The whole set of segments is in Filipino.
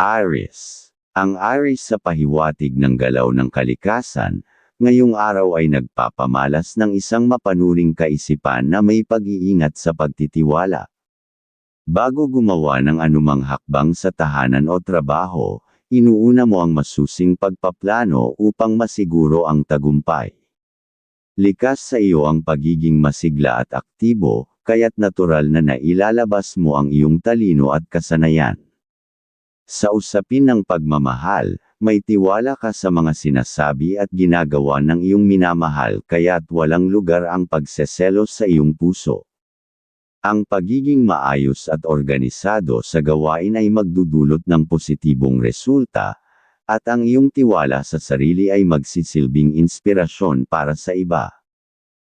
Aries. Ang Aries sa pahiwatig ng galaw ng kalikasan, ngayong araw ay nagpapamalas ng isang mapanuring kaisipan na may pag-iingat sa pagtitiwala. Bago gumawa ng anumang hakbang sa tahanan o trabaho, inuuna mo ang masusing pagpaplano upang masiguro ang tagumpay. Likas sa iyo ang pagiging masigla at aktibo, kaya't natural na nailalabas mo ang iyong talino at kasanayan. Sa usapin ng pagmamahal, may tiwala ka sa mga sinasabi at ginagawa ng iyong minamahal kaya't walang lugar ang pagseselos sa iyong puso. Ang pagiging maayos at organisado sa gawain ay magdudulot ng positibong resulta, at ang iyong tiwala sa sarili ay magsisilbing inspirasyon para sa iba.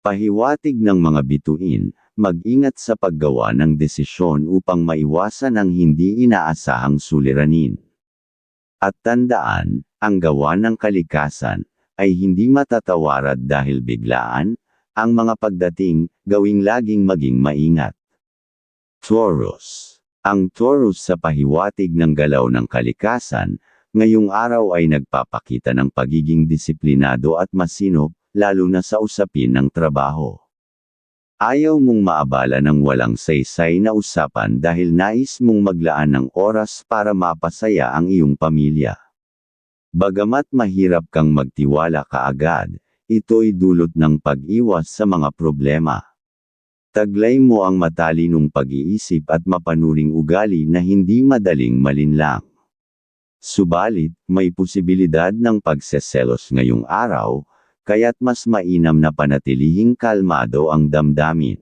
Pahiwatig ng mga bituin, mag-ingat sa paggawa ng desisyon upang maiwasan ang hindi inaasahang suliranin. At tandaan, ang gawa ng kalikasan, ay hindi matatawarad dahil biglaan, ang mga pagdating, gawing laging maging maingat. Taurus. Ang Taurus sa pahiwatig ng galaw ng kalikasan, ngayong araw ay nagpapakita ng pagiging disiplinado at masinop, lalo na sa usapin ng trabaho. Ayaw mong maabala ng walang saysay na usapan dahil nais mong maglaan ng oras para mapasaya ang iyong pamilya. Bagamat mahirap kang magtiwala kaagad, ito'y dulot ng pag-iwas sa mga problema. Taglay mo ang matalinong pag-iisip at mapanuring ugali na hindi madaling malinlang. Subalit, may posibilidad ng pagseselos ngayong araw, kaya't mas mainam na panatilihing kalmado ang damdamin.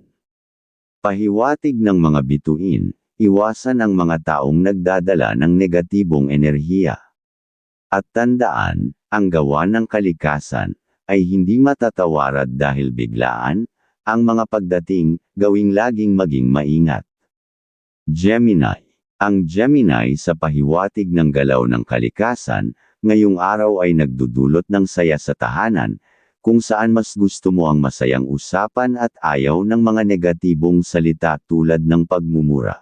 Pahiwatig ng mga bituin, iwasan ang mga taong nagdadala ng negatibong enerhiya. At tandaan, ang gawa ng kalikasan, ay hindi matatawarad dahil biglaan, ang mga pagdating, gawing laging maging maingat. Gemini. Ang Gemini sa pahiwatig ng galaw ng kalikasan, ngayong araw ay nagdudulot ng saya sa tahanan, kung saan mas gusto mo ang masayang usapan at ayaw ng mga negatibong salita tulad ng pagmumura.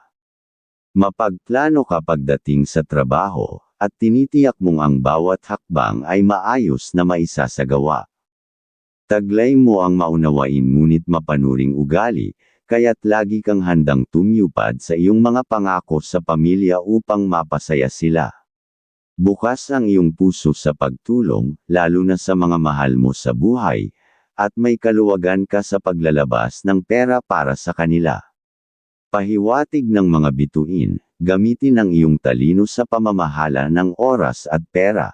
Mapagplano ka pagdating sa trabaho, at tinitiyak mong ang bawat hakbang ay maayos na maisasagawa. Taglay mo ang maunawain ngunit mapanuring ugali, kaya't lagi kang handang tumyupad sa iyong mga pangako sa pamilya upang mapasaya sila. Bukas ang iyong puso sa pagtulong, lalo na sa mga mahal mo sa buhay, at may kaluwagan ka sa paglalabas ng pera para sa kanila. Pahiwatig ng mga bituin, gamitin ang iyong talino sa pamamahala ng oras at pera.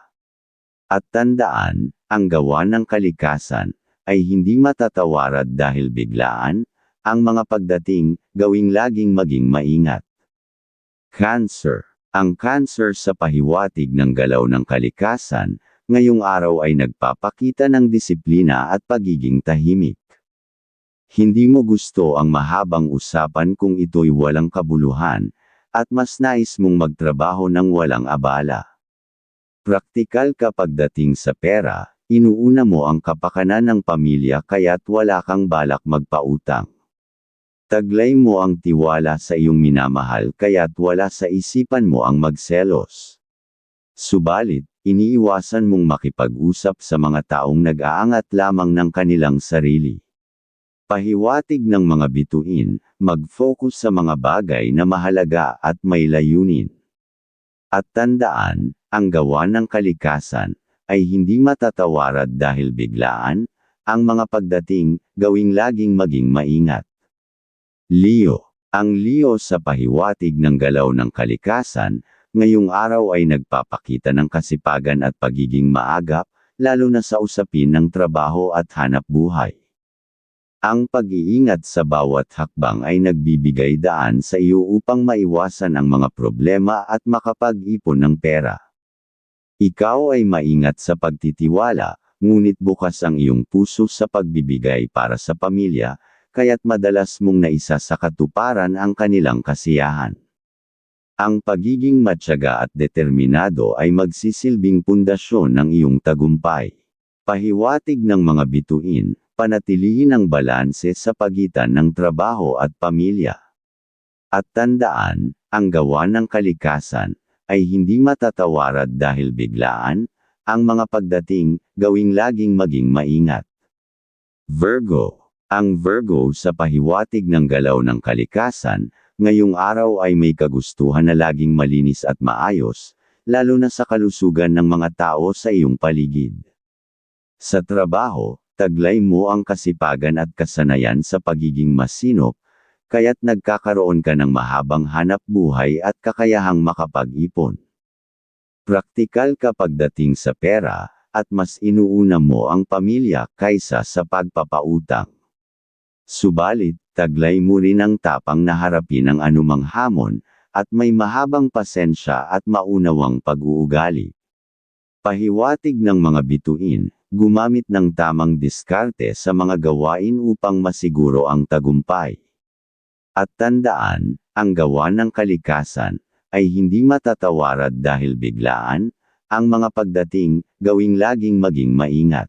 At tandaan, ang gawa ng kalikasan, ay hindi matatawarad dahil biglaan, ang mga pagdating, gawing laging maging maingat. Cancer. Ang cancer sa pahiwatig ng galaw ng kalikasan, ngayong araw ay nagpapakita ng disiplina at pagiging tahimik. Hindi mo gusto ang mahabang usapan kung ito'y walang kabuluhan, at mas nais mong magtrabaho ng walang abala. Praktikal kapag dating sa pera, Inuuna mo ang kapakanan ng pamilya kaya't wala kang balak magpautang. Taglay mo ang tiwala sa iyong minamahal kaya't wala sa isipan mo ang magselos. Subalit, iniiwasan mong makipag-usap sa mga taong nag-aangat lamang ng kanilang sarili. Pahiwatig ng mga bituin, mag-focus sa mga bagay na mahalaga at may layunin. At tandaan, ang gawa ng kalikasan, ay hindi matatawarad dahil biglaan, ang mga pagdating, gawing laging maging maingat. Leo. Ang Leo sa pahiwatig ng galaw ng kalikasan, ngayong araw ay nagpapakita ng kasipagan at pagiging maagap, lalo na sa usapin ng trabaho at hanap buhay. Ang pag-iingat sa bawat hakbang ay nagbibigay daan sa iyo upang maiwasan ang mga problema at makapag-ipon ng pera. Ikaw ay maingat sa pagtitiwala, ngunit bukas ang iyong puso sa pagbibigay para sa pamilya, kaya't madalas mong naisa sa katuparan ang kanilang kasiyahan. Ang pagiging matyaga at determinado ay magsisilbing pundasyon ng iyong tagumpay. Pahiwatig ng mga bituin, panatilihin ang balanse sa pagitan ng trabaho at pamilya. At tandaan, ang gawa ng kalikasan, ay hindi matatawarad dahil biglaan, ang mga pagdating, gawing laging maging maingat. Virgo. Ang Virgo sa pahiwatig ng galaw ng kalikasan, ngayong araw ay may kagustuhan na laging malinis at maayos, lalo na sa kalusugan ng mga tao sa iyong paligid. Sa trabaho, taglay mo ang kasipagan at kasanayan sa pagiging masinop, kaya't nagkakaroon ka ng mahabang hanap buhay at kakayahang makapag-ipon. Praktikal ka pagdating sa pera, at mas inuuna mo ang pamilya kaysa sa pagpapautang. Subalit, taglay mo rin ang tapang na harapin ang anumang hamon, at may mahabang pasensya at maunawang pag-uugali. Pahiwatig ng mga bituin, gumamit ng tamang diskarte sa mga gawain upang masiguro ang tagumpay. At tandaan, ang gawa ng kalikasan, ay hindi matatawarad dahil biglaan, ang mga pagdating, gawing laging maging maingat.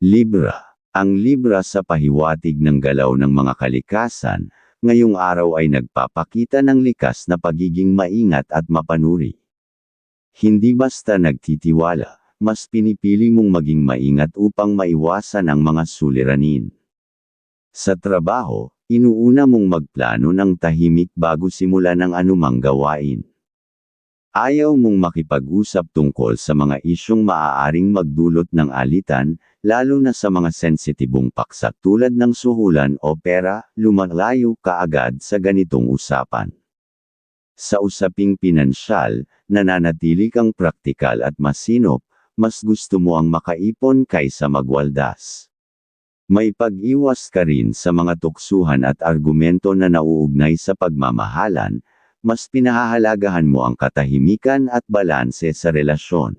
Libra Ang Libra sa pahiwatig ng galaw ng mga kalikasan, ngayong araw ay nagpapakita ng likas na pagiging maingat at mapanuri. Hindi basta nagtitiwala, mas pinipili mong maging maingat upang maiwasan ang mga suliranin. Sa trabaho, inuuna mong magplano ng tahimik bago simulan ang anumang gawain. Ayaw mong makipag-usap tungkol sa mga isyong maaaring magdulot ng alitan, lalo na sa mga sensitibong paksa tulad ng suhulan o pera, lumalayo ka agad sa ganitong usapan. Sa usaping pinansyal, nananatili kang praktikal at masinop, mas gusto mo ang makaipon kaysa magwaldas. May pag-iwas ka rin sa mga tuksuhan at argumento na nauugnay sa pagmamahalan, mas pinahahalagahan mo ang katahimikan at balanse sa relasyon.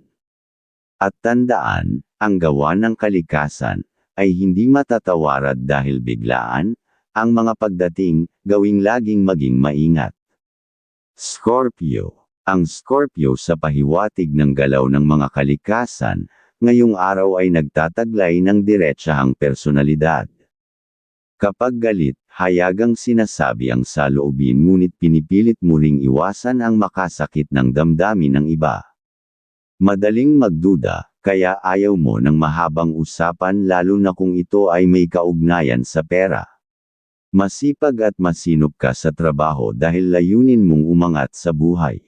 At tandaan, ang gawa ng kalikasan, ay hindi matatawarad dahil biglaan, ang mga pagdating, gawing laging maging maingat. Scorpio Ang Scorpio sa pahiwatig ng galaw ng mga kalikasan, ngayong araw ay nagtataglay ng diretsahang personalidad. Kapag galit, hayagang sinasabi ang saloobin ngunit pinipilit mo ring iwasan ang makasakit ng damdamin ng iba. Madaling magduda, kaya ayaw mo ng mahabang usapan lalo na kung ito ay may kaugnayan sa pera. Masipag at masinop ka sa trabaho dahil layunin mong umangat sa buhay.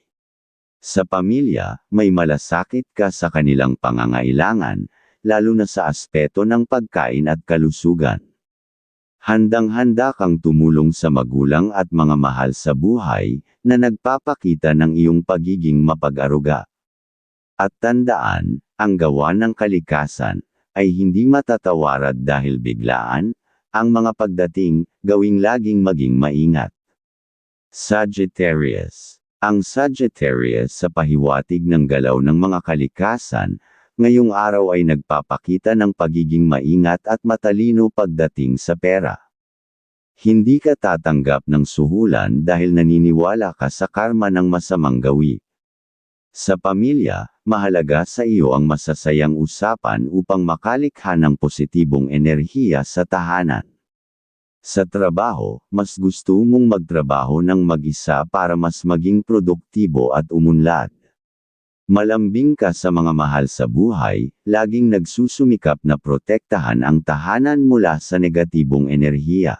Sa pamilya, may malasakit ka sa kanilang pangangailangan, lalo na sa aspeto ng pagkain at kalusugan. Handang-handa kang tumulong sa magulang at mga mahal sa buhay, na nagpapakita ng iyong pagiging mapag-aruga. At tandaan, ang gawa ng kalikasan, ay hindi matatawarad dahil biglaan, ang mga pagdating, gawing laging maging maingat. Sagittarius Ang Sagittarius sa pahiwatig ng galaw ng mga kalikasan, ngayong araw ay nagpapakita ng pagiging maingat at matalino pagdating sa pera. Hindi ka tatanggap ng suhulan dahil naniniwala ka sa karma ng masamang gawi. Sa pamilya, mahalaga sa iyo ang masasayang usapan upang makalikha ng positibong enerhiya sa tahanan. Sa trabaho, mas gusto mong magtrabaho ng mag-isa para mas maging produktibo at umunlad. Malambing ka sa mga mahal sa buhay, laging nagsusumikap na protektahan ang tahanan mula sa negatibong enerhiya.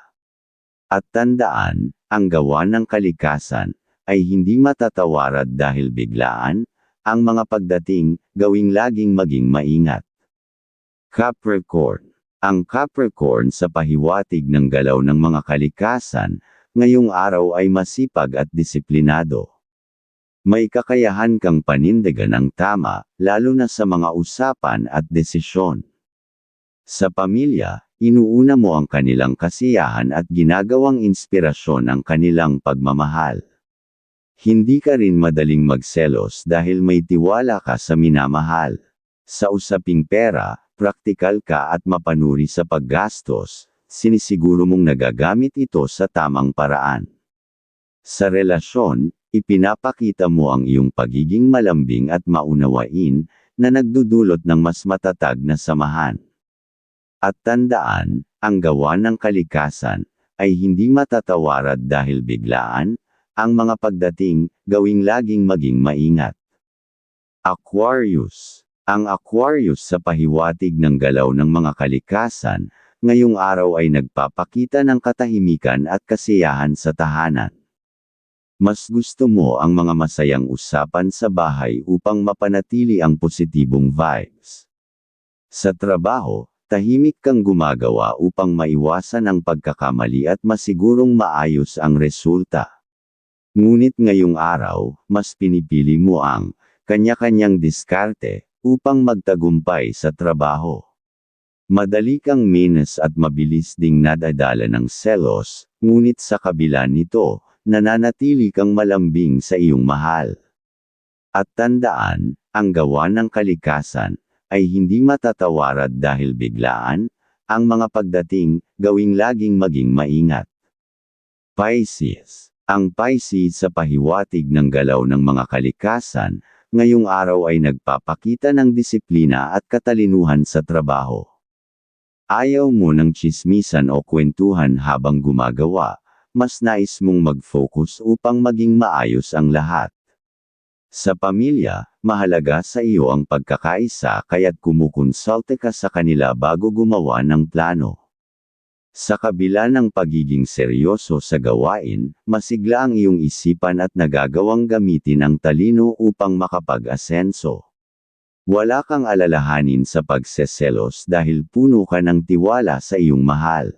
At tandaan, ang gawa ng kalikasan, ay hindi matatawarad dahil biglaan, ang mga pagdating, gawing laging maging maingat. Capricorn Ang Capricorn sa pahiwatig ng galaw ng mga kalikasan, ngayong araw ay masipag at disiplinado. May kakayahan kang panindigan ng tama, lalo na sa mga usapan at desisyon. Sa pamilya, inuuna mo ang kanilang kasiyahan at ginagawang inspirasyon ang kanilang pagmamahal. Hindi ka rin madaling magselos dahil may tiwala ka sa minamahal. Sa usaping pera, praktikal ka at mapanuri sa paggastos, sinisiguro mong nagagamit ito sa tamang paraan. Sa relasyon, ipinapakita mo ang iyong pagiging malambing at maunawain, na nagdudulot ng mas matatag na samahan. At tandaan, ang gawa ng kalikasan, ay hindi matatawarad dahil biglaan, ang mga pagdating, gawing laging maging maingat. Aquarius Ang Aquarius sa pahiwatig ng galaw ng mga kalikasan, ngayong araw ay nagpapakita ng katahimikan at kasiyahan sa tahanan. Mas gusto mo ang mga masayang usapan sa bahay upang mapanatili ang positibong vibes. Sa trabaho, tahimik kang gumagawa upang maiwasan ang pagkakamali at masigurong maayos ang resulta. Ngunit ngayong araw, mas pinipili mo ang kanya-kanyang diskarte upang magtagumpay sa trabaho. Madali kang minus at mabilis ding nadadala ng selos, ngunit sa kabila nito, nananatili kang malambing sa iyong mahal. At tandaan, ang gawa ng kalikasan, ay hindi matatawarad dahil biglaan, ang mga pagdating, gawing laging maging maingat. Pisces Ang Pisces sa pahiwatig ng galaw ng mga kalikasan, ngayong araw ay nagpapakita ng disiplina at katalinuhan sa trabaho. Ayaw mo ng chismisan o kwentuhan habang gumagawa, mas nais mong mag-focus upang maging maayos ang lahat. Sa pamilya, mahalaga sa iyo ang pagkakaisa kaya't kumukonsulte ka sa kanila bago gumawa ng plano. Sa kabila ng pagiging seryoso sa gawain, masigla ang iyong isipan at nagagawang gamitin ang talino upang makapag-asenso. Wala kang alalahanin sa pagseselos dahil puno ka ng tiwala sa iyong mahal.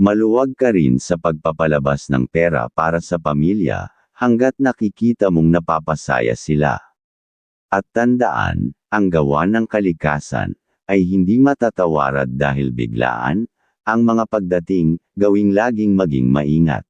Maluwag ka rin sa pagpapalabas ng pera para sa pamilya, hanggat nakikita mong napapasaya sila. At tandaan, ang gawa ng kalikasan, ay hindi matatawarad dahil biglaan, ang mga pagdating, gawing laging maging maingat.